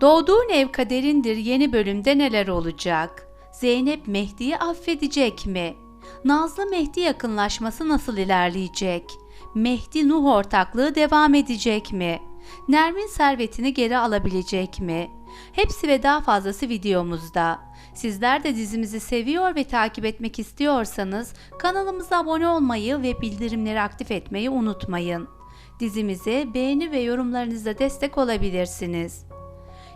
Doğduğun ev kaderindir yeni bölümde neler olacak? Zeynep Mehdi'yi affedecek mi? Nazlı Mehdi yakınlaşması nasıl ilerleyecek? Mehdi Nuh ortaklığı devam edecek mi? Nermin servetini geri alabilecek mi? Hepsi ve daha fazlası videomuzda. Sizler de dizimizi seviyor ve takip etmek istiyorsanız kanalımıza abone olmayı ve bildirimleri aktif etmeyi unutmayın. Dizimize beğeni ve yorumlarınızla destek olabilirsiniz.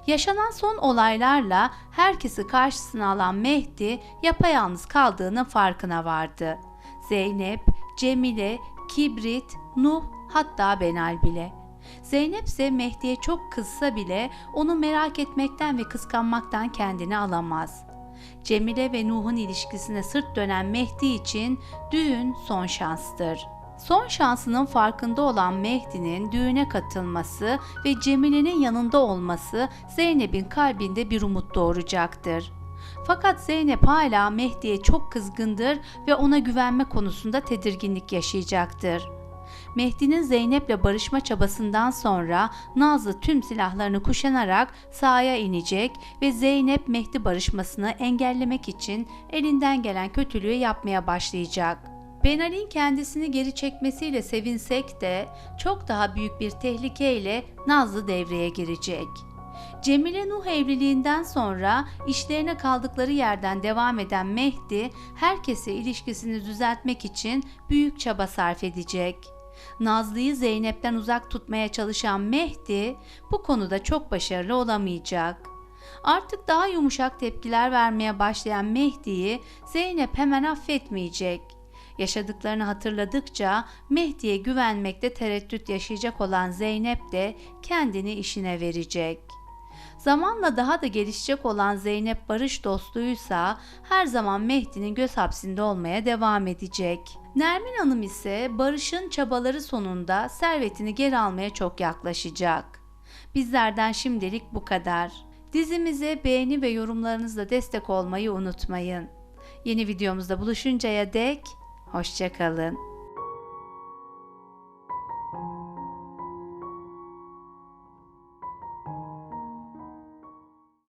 Yaşanan son olaylarla herkesi karşısına alan Mehdi yapayalnız kaldığının farkına vardı. Zeynep, Cemile, Kibrit, Nuh hatta Benal bile. Zeynep ise Mehdi'ye çok kızsa bile onu merak etmekten ve kıskanmaktan kendini alamaz. Cemile ve Nuh'un ilişkisine sırt dönen Mehdi için düğün son şanstır. Son şansının farkında olan Mehdi'nin düğüne katılması ve Cemile'nin yanında olması Zeynep'in kalbinde bir umut doğuracaktır. Fakat Zeynep hala Mehdi'ye çok kızgındır ve ona güvenme konusunda tedirginlik yaşayacaktır. Mehdi'nin Zeynep'le barışma çabasından sonra Nazlı tüm silahlarını kuşanarak sahaya inecek ve Zeynep Mehdi barışmasını engellemek için elinden gelen kötülüğü yapmaya başlayacak. Benal'in kendisini geri çekmesiyle sevinsek de çok daha büyük bir tehlikeyle Nazlı devreye girecek. Cemile Nuh evliliğinden sonra işlerine kaldıkları yerden devam eden Mehdi herkese ilişkisini düzeltmek için büyük çaba sarf edecek. Nazlı'yı Zeynep'ten uzak tutmaya çalışan Mehdi bu konuda çok başarılı olamayacak. Artık daha yumuşak tepkiler vermeye başlayan Mehdi'yi Zeynep hemen affetmeyecek. Yaşadıklarını hatırladıkça Mehdi'ye güvenmekte tereddüt yaşayacak olan Zeynep de kendini işine verecek. Zamanla daha da gelişecek olan Zeynep Barış dostluğuysa her zaman Mehdi'nin göz hapsinde olmaya devam edecek. Nermin Hanım ise Barış'ın çabaları sonunda servetini geri almaya çok yaklaşacak. Bizlerden şimdilik bu kadar. Dizimize beğeni ve yorumlarınızla destek olmayı unutmayın. Yeni videomuzda buluşuncaya dek hoşçakalın.